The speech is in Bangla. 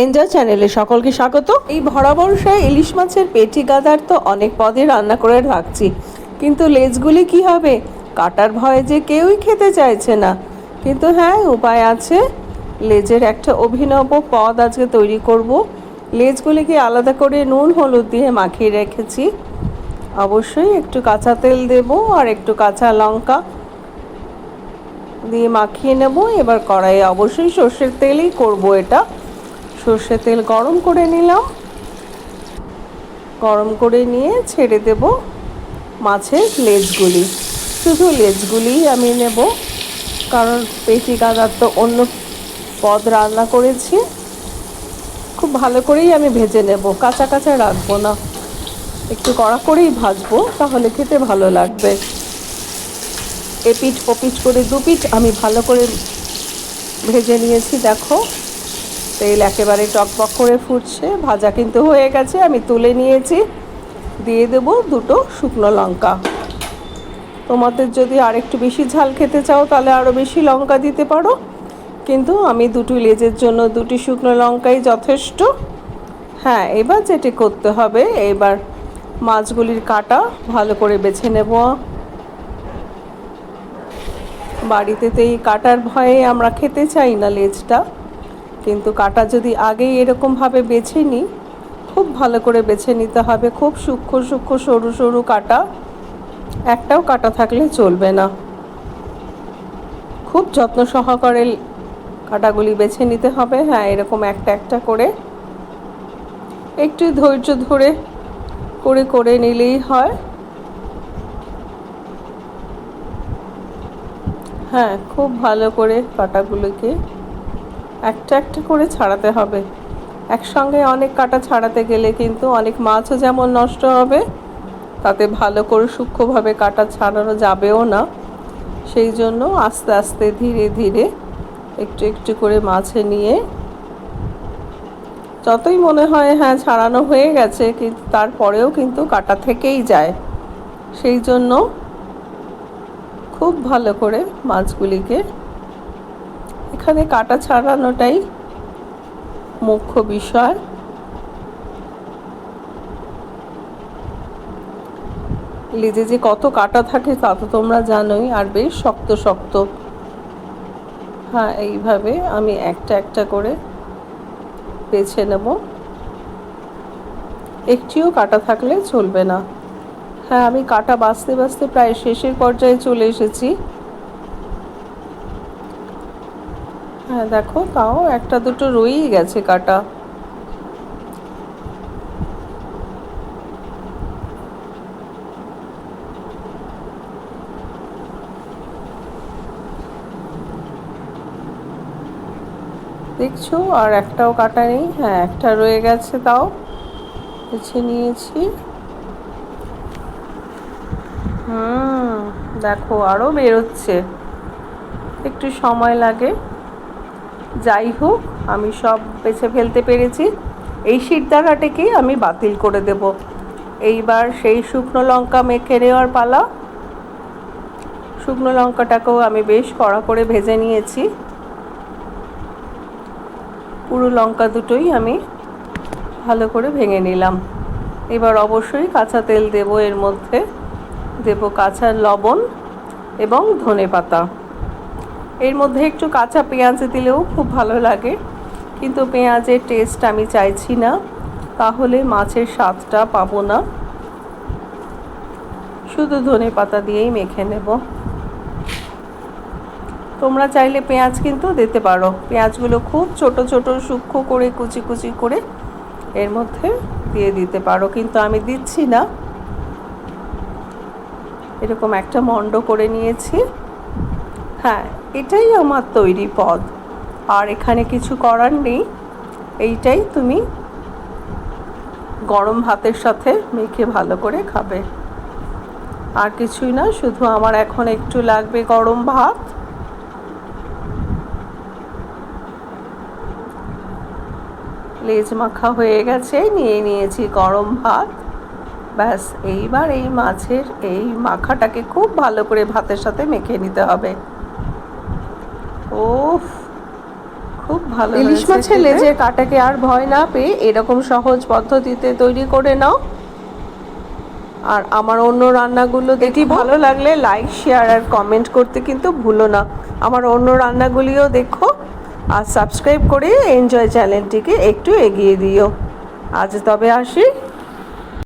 এনজয় চ্যানেলে সকলকে স্বাগত। এই ভরা বর্ষায় ইলিশ মাছের পেটি গাদার তো অনেক পদে রান্না করে রাখছি। কিন্তু লেজগুলি কি হবে? কাটার ভয়ে যে কেউই খেতে চাইছে না। কিন্তু হ্যাঁ উপায় আছে। লেজের একটা অভিনব পদ আজকে তৈরি করব। লেজগুলিকে আলাদা করে নুন, হলুদ দিয়ে মাখিয়ে রেখেছি। অবশ্যই একটু কাঁচা তেল দেব আর একটু কাঁচা লঙ্কা দিয়ে মাখিয়ে নেব। এবার কড়াইয়ে অবশ্যই সর্ষের তেলই করব এটা। সর্ষের তেল গরম করে নিলাম। গরম করে নিয়ে ছেড়ে দেব মাছের লেজগুলি। শুধু লেজগুলি আমি নেব, কারণ পেটি গাদার তো অন্য পদ রান্না করেছি। খুব ভালো করেই আমি ভেজে নেব, কাঁচা কাঁচা রাখব না। একটু কড়া করেই ভাজবো, তাহলে খেতে ভালো লাগবে। এপিঠ ওপিঠ করে দুপিঠ আমি ভালো করে ভেজে নিয়েছি, দেখো। তেল একেবারে টকবক করে ফুটছে, ভাজা কিন্তু হয়ে গেছে, আমি তুলে নিয়েছি। দিয়ে দেব দুটো শুকনো লঙ্কা। তোমাদের যদি আরেকটু বেশি ঝাল খেতে চাও, তাহলে আরও বেশি লঙ্কা দিতে পারো। কিন্তু আমি দুটো লেজের জন্য দুটি শুকনো লঙ্কাই যথেষ্ট। হ্যাঁ এবার যেটি করতে হবে, এবার মাছগুলির কাটা ভালো করে বেছে নেব। বাড়িতে তো এই কাটার ভয়ে আমরা খেতে চাই না লেজটা। কিন্তু কাটা যদি আগেই এরকমভাবে বেছে নিই খুব ভালো করে বেছে নিতে হবে। খুব সূক্ষ্ম সূক্ষ্ম, সরু সরু কাটা, একটাও কাটা থাকলে চলবে না। খুব যত্ন সহকারে কাটাগুলি বেছে নিতে হবে। হ্যাঁ এরকম একটা একটা করে। একটু ধৈর্য ধরে, করে করে নিলেই হয়। হ্যাঁ খুব ভালো করে কাটাগুলোকে একটা একটা করে ছাড়াতে হবে। একসঙ্গে অনেক কাটা ছাড়াতে গেলে কিন্তু অনেক মাছও যেমন নষ্ট হবে, তাতে ভালো করে সূক্ষ্মভাবে কাটা ছাড়ানো যাবেও না। সেই জন্য আস্তে আস্তে ধীরে ধীরে একটু একটু করে মাছে নিয়ে যতই মনে হয় হ্যাঁ ছাড়ানো হয়ে গেছে, কিন্তু তারপরেও কিন্তু কাটা থেকেই যায়। সেই জন্য খুব ভালো করে মাছগুলিকে এখানে কাটা ছাড়ানোটাই মুখ্য বিষয়। লেজে যে কত কাটা থাকে তা তো তোমরা জানোই, আর বেশ শক্ত শক্ত। হ্যাঁ এইভাবে আমি একটা একটা করে বেছে নেব। একটিও কাটা থাকলে চলবে না। হ্যাঁ আমি কাটা বাঁচতে বাঁচতে প্রায় শেষের পর্যায়ে চলে এসেছি। হ্যাঁ দেখো, তাও একটা দুটো রয়েই গেছে কাটা। দেখছ, আর একটাও কাটা নেই। হ্যাঁ একটা রয়ে গেছে তাও। বেছে নিয়েছি। হুম, দেখো আরও বেরোচ্ছে। একটু সময় লাগে। যাই হোক, আমি সব বেছে ফেলতে পেরেছি। এই শিরদানাটাকেই আমি বাতিল করে দেব। এইবার সেই শুকনো লঙ্কা মেখে নেওয়ার পালা। শুকনো লঙ্কাটাকেও আমি বেশ কড়া করে ভেজে নিয়েছি। পুরো লঙ্কা দুটোই আমি ভালো করে ভেঙে নিলাম। এবার অবশ্যই কাঁচা তেল দেব এর মধ্যে। দেব কাঁচা লবণ এবং ধনে পাতা এর মধ্যে একটু কাঁচা পেঁয়াজ দিলেও খুব ভালো লাগে। কিন্তু পেঁয়াজের টেস্ট আমি চাইছি না, তাহলে মাছের স্বাদটা পাবো না। শুধু ধনে পাতা দিয়েই মেখে নেব। তোমরা চাইলে পেঁয়াজ কিন্তু দিতে পারো। পেঁয়াজগুলো খুব ছোট ছোট, সূক্ষ্ম করে, কুচি কুচি করে এর মধ্যে দিয়ে দিতে পারো। কিন্তু আমি দিচ্ছি না। এরকম একটা মণ্ড করে নিয়েছি। হ্যাঁ এটাই আমার তৈরি পদ। আর এখানে কিছু করার নেই। এইটাই তুমি গরম ভাতের সাথে মেখে ভালো করে খাবে। আর কিছুই না, শুধু আমার এখন একটু লাগবে গরম ভাত। লেজ মাখা হয়ে গেছে, নিয়ে নিয়েছি গরম ভাত। ব্যাস, এইবার এই মাছের এই মাখাটাকে খুব ভালো করে ভাতের সাথে মেখে নিতে হবে। ও খুব ভালো ইলিশ মাছের লেজের কাটাকে আর ভয় না পেয়ে এরকম সহজ পদ্ধতিতে তৈরি করে নাও। আর আমার অন্য রান্নাগুলো দেখি ভালো লাগলে লাইক শেয়ার আর কমেন্ট করতে কিন্তু ভুলো না। আমার অন্য রান্নাগুলিও দেখো আর সাবস্ক্রাইব করে এনজয় চ্যানেলটিকে একটু এগিয়ে দিও। আজ তবে আসি।